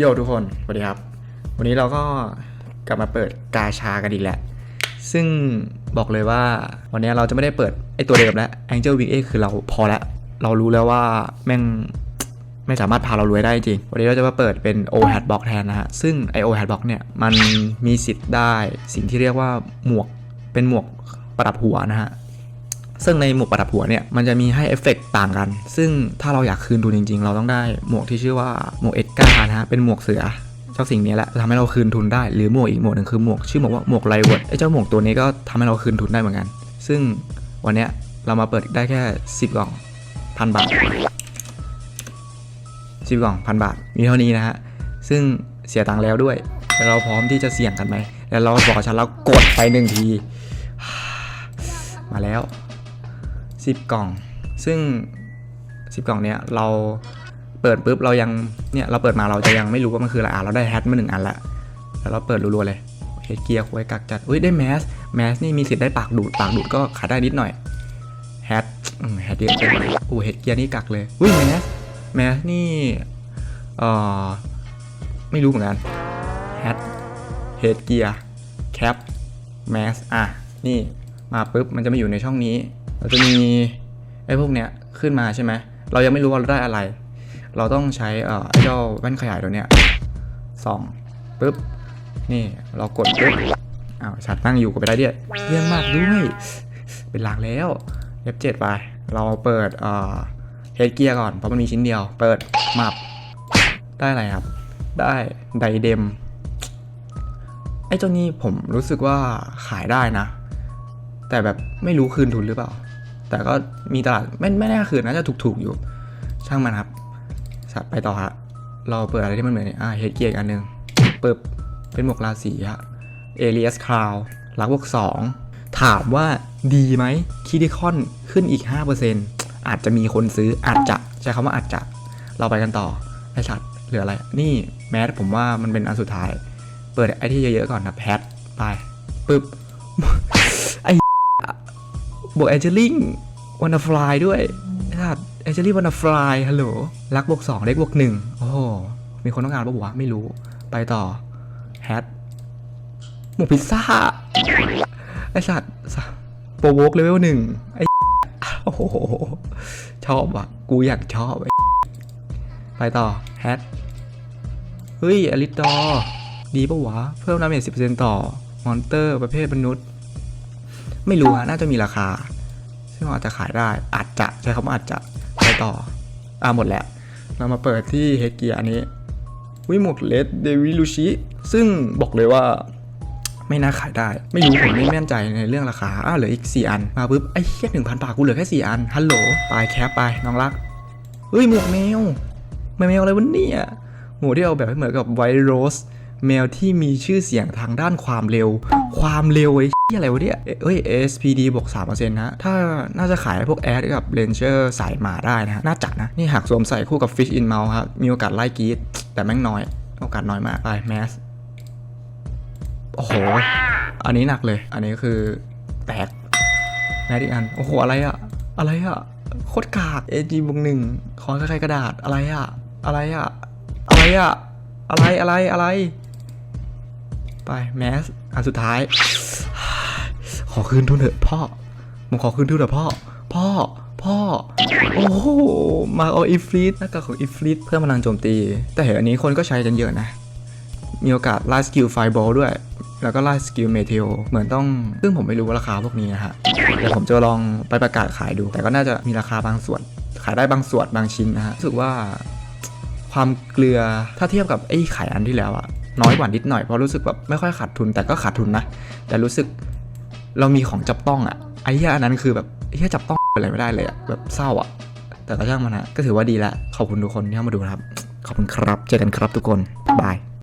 โยทุกคน สวัสดีครับ วันนี้เราก็กลับมาเปิดกาชากันอีกแล้ว ซึ่งบอกเลยว่าวันนี้เราจะไม่ได้เปิดไอตัวเดิมแล้ว Angel Wing A คือเราพอแล้ว เรารู้แล้วว่าแม่งไม่สามารถพาเรารวยได้จริง วันนี้เราจะมาเปิดเป็น O Hat Box แทนนะฮะ ซึ่งไอ O Hat Box เนี่ย มันมีสิทธิ์ได้สิ่งที่เรียกว่าหมวก เป็นหมวกประดับหัวนะฮะ ซึ่งในหมวกประดับหัวเนี่ยมันจะมีให้เอฟเฟกต์ต่างกัน ซึ่งถ้าเราอยากคืนทุนจริง ๆ เราต้องได้หมวกที่ชื่อว่าหมวกเอ็ดการ์นะฮะเป็นหมวกเสือเจ้าสิ่งนี้แหละจะทำให้เราคืนทุนได้หรือหมวกอีกหมวกหนึ่งคือหมวกชื่อหมวกว่าหมวกไลเวิร์ดไอ้เจ้าหมวกตัวนี้ก็ทำให้เราคืนทุนได้เหมือนกัน ซึ่งวันเนี้ยเรามาเปิดได้แค่ 10 กล่องพันบาทสิบกล่องพันบาท มีเท่านี้นะฮะ ซึ่งเสียตังค์แล้วด้วยแต่เราพร้อมที่จะเสี่ยงกันไหมแล้วเราบอกฉันแล้วกดไปหนึ่งที มาแล้ว 10 กล่อง ซึ่ง 10 กล่องเนี้ยเราเปิดปุ๊บเรายังเนี่ยเราเปิดมาเราจะยังไม่รู้ว่ามันคืออะไรอะเราได้แฮทมาหนึ่งอันละแล้วเราเปิดรัวๆเลยเฮดเกียร์ควยกักจัดอุ้ยได้แมสแมสนี่มีสิทธิ์ได้ปากดูดปากดูดก็ขายได้นิดหน่อยแฮทแฮทเยอะเกินไปโอ้เฮดเกียร์นี่กักเลยอุ้ยแมสแมสนี่เอ่อไม่รู้เหมือนกันแฮทเฮดเกียร์แคปแมสอะนี่มาปุ๊บมันจะมาอยู่ในช่องนี้ เราจะมีไอ้พวกเนี้ยขึ้นมาใช่ไหมเรายังไม่รู้ว่าเราได้อะไร เราต้องใช้ไอ้เจ้าแว่นขยายตัวเนี้ยส่องปุ๊บนี่เรากดปุ๊บอ้าวชัดนั่งอยู่ก็ไปได้เด้วยเรื่องมากด้วยเป็นหลักแล้ว F7 ไปเราเปิดเอ่อเฮดเกียร์ก่อนเพราะมันมีชิ้นเดียว เปิดมับได้อะไรครับ ได้ไดเดมไอ้เจ้านี้ผมรู้สึกว่าขายได้นะ แต่แบบไม่รู้คืนทุนหรือเปล่า แต่ก็มีตลาดไม่ไม่แน่คืนน่าจะถูกๆอยู่ ช่างมันครับไปต่อฮะเราเปิดอะไรที่มันเหมือนอ่าเฮดเกียร์อันหนึ่งเปิดเป็นหมวกราศีฮะเอเลียสคราวลักบวกสองถามว่าดีไหมคิดิคอนขึ้นอีก 5%อาจจะมีคนซื้ออาจจะใช้คำว่าอาจจะ เราไปกันต่อไอสัตว์เหลืออะไร นี่แมสผมว่ามันเป็นอันสุดท้าย เปิดไอที่เยอะๆก่อนนะแพทไปปึ๊บ บวกแองเจลิงวันนาฟลายด้วยนะครับแองเจลิงวันนาฟลายฮัลโหลรักบวกสองเล็กบวกหนึ่งโอ้โหมีคนต้องการปะวะไม่รู้ไปต่อแฮทหมูพิซซ่าไอสัตว์โปรโวกเลเวลหนึ่งไอโอ้โหชอบว่ะ กูอยากชอบไปต่อแฮทเฮ้ยอลิดอร์ดีปะวะ เพิ่มดาเมจสิบเปอร์เซ็นต์ต่อ มอนเตอร์ประเภทมนุษย์ ไม่รู้ฮะน่าจะมีราคา ซึ่งอาจจะขายได้อาจจะใช้คำว่าอาจจะไปต่ออ่าหมดแล้ว เรามาเปิดที่เฮเกียอันนี้วิหมวกเลดเดวิลูชิซึ่งบอกเลยว่าไม่น่าขายได้ ไม่รู้ผมไม่แน่ใจในเรื่องราคา อ้าวเหลืออีก 4 อัน มาปุ๊บ ไอ้เหี้ยหนึ่งพันบาทกูเหลือแค่ 4 อัน ฮัลโหลไปแคปไป น้องรัก เฮ้ย หมวกแมวแมวอะไรวะเนี่ยหมวกที่เอาแบบให้เหมือนกับไวโรส แมวที่มีชื่อเสียงทางด้านความเร็ว ความเร็วไอ้เหี้ยอะไรวะเนี่ยเอ้ย SPD บวก3%นะ ถ้าน่าจะขายพวกแอดกับ Ranger สายหมาได้นะฮะน่าจัดนะ นี่หากสวมใส่คู่กับ Fish in Mouth ครับ มีโอกาสไล่กรีดแต่แม่งน้อย โอกาสน้อยมาก ไปแมส โอ้โห อันนี้หนักเลย อันนี้คือแตกแมสอีกอัน โอ้โห อะไรอะอะไรอะโคตรกาก AG บวกหนึ่งคอนคล้ายๆกระดาษ อะไรอะอะไรอะอะไรอะอะไรอะไรอะ ไปแมสอันสุดท้าย ขอคืนทุนเถอะพ่อผมขอคืนทุนเถอะพ่อ พ่อ พ่อ โอ้โห มาเอาอีฟลิตหน้ากากของอีฟลิตเพิ่มพลังโจมตี แต่เห็นอันนี้คนก็ใช้กันเยอะนะ มีโอกาสไล่สกิลไฟบอลด้วย แล้วก็ไล่สกิลเมเทลเหมือนต้อง ซึ่งผมไม่รู้ว่าราคาพวกนี้นะฮะเดี๋ยวผมจะลองไปประกาศขายดู แต่ก็น่าจะมีราคาบางส่วน ขายได้บางส่วนบางชิ้นนะฮะรู้สึกว่าความเกลือถ้าเทียบกับไอ้ไข่อันที่แล้วอะ น้อยกว่านิดหน่อยเพราะรู้สึกแบบไม่ค่อยขาดทุนแต่ก็ขาดทุนนะ แต่รู้สึกเรามีของจับต้องอะไอ้เหี้ยอันนั้นคือแบบไอ้เหี้ยจับต้องอะไรไม่ได้เลยอะแบบเศร้าอะแต่ก็ช่างมันนะก็ถือว่าดีละขอบคุณทุกคนที่เข้ามาดูนะครับ ขอบคุณครับ เจอกันครับทุกคนบาย